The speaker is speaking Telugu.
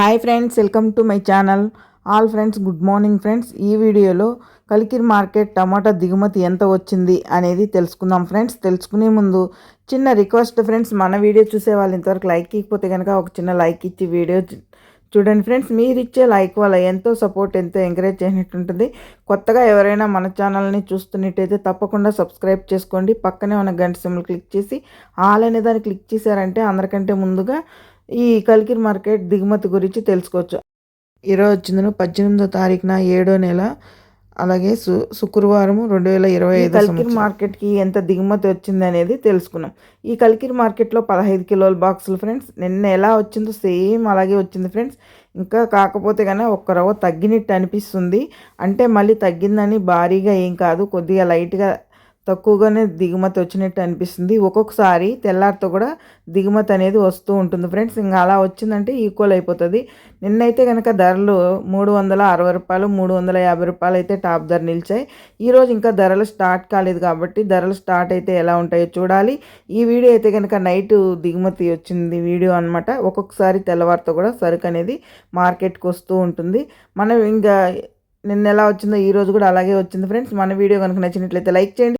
Hi friends welcome to my channel all friends good morning friends ఈ వీడియోలో కలికిరి మార్కెట్ టమాటా దిగుమతి ఎంత వచ్చింది అనేది తెలుసుకుందాం ఫ్రెండ్స్ తెలుసుకునే ముందు చిన్న రిక్వెస్ట్ ఫ్రెండ్స్ మన వీడియో చూసే వాళ్ళు ఇంతవరకు లైక్ ఇకపోతే కనుక ఒక చిన్న లైక్ ఇచ్చి వీడియో చూడండి ఫ్రెండ్స్ మీరు ఇచ్చే లైక్ వల్ల ఎంతో సపోర్ట్ ఎంతో ఎంకరేజ్ చేసినట్టు ఉంటుంది కొత్తగా ఎవరైనా మన ఛానల్ని చూస్తున్నట్టయితే తప్పకుండా సబ్స్క్రైబ్ చేసుకోండి. పక్కనే ఉన్న గంట సిమ్లు క్లిక్ చేసి ఆల్ అనే దాన్ని క్లిక్ చేశారంటే అందరికంటే ముందుగా ఈ కల్కిర్ మార్కెట్ దిగుమతి గురించి తెలుసుకోవచ్చు. ఈరోజు వచ్చిందను పద్దెనిమిదో తారీఖున ఏడో నెల అలాగే సు శుక్రవారం రెండు వేల ఇరవై ఐదు కలికిరి మార్కెట్కి ఎంత దిగుమతి వచ్చింది అనేది తెలుసుకున్నాం. ఈ కలికిరి మార్కెట్లో పదహైదు కిలోల బాక్సులు ఫ్రెండ్స్ నిన్న ఎలా వచ్చిందో సేమ్ అలాగే వచ్చింది ఫ్రెండ్స్. ఇంకా కాకపోతే కానీ ఒక్క రవ్వ తగ్గినట్టు అనిపిస్తుంది. అంటే మళ్ళీ తగ్గిందని భారీగా ఏం కాదు కొద్దిగా లైట్గా తక్కువగానే దిగుమతి వచ్చినట్టు అనిపిస్తుంది. ఒక్కొక్కసారి తెల్లారితో కూడా దిగుమతి అనేది వస్తూ ఉంటుంది ఫ్రెండ్స్. ఇంకా అలా వచ్చిందంటే ఈక్వల్ అయిపోతుంది. నిన్నైతే కనుక ధరలు మూడు వందల అరవై రూపాయలు మూడు వందల యాభై రూపాయలు అయితే టాప్ ధర నిలిచాయి. ఈరోజు ఇంకా ధరలు స్టార్ట్ కాలేదు కాబట్టి ధరలు స్టార్ట్ అయితే ఎలా ఉంటాయో చూడాలి. ఈ వీడియో అయితే కనుక నైట్ దిగుమతి వచ్చింది వీడియో అనమాట ఒక్కొక్కసారి తెల్లవారితో కూడా సరుకు అనేది మార్కెట్కి వస్తూ ఉంటుంది. మనం ఇంకా నిన్న ఎలా వచ్చిందో ఈరోజు కూడా అలాగే వచ్చింది ఫ్రెండ్స్. మన వీడియో కనుక నచ్చినట్లయితే లైక్ చేయండి.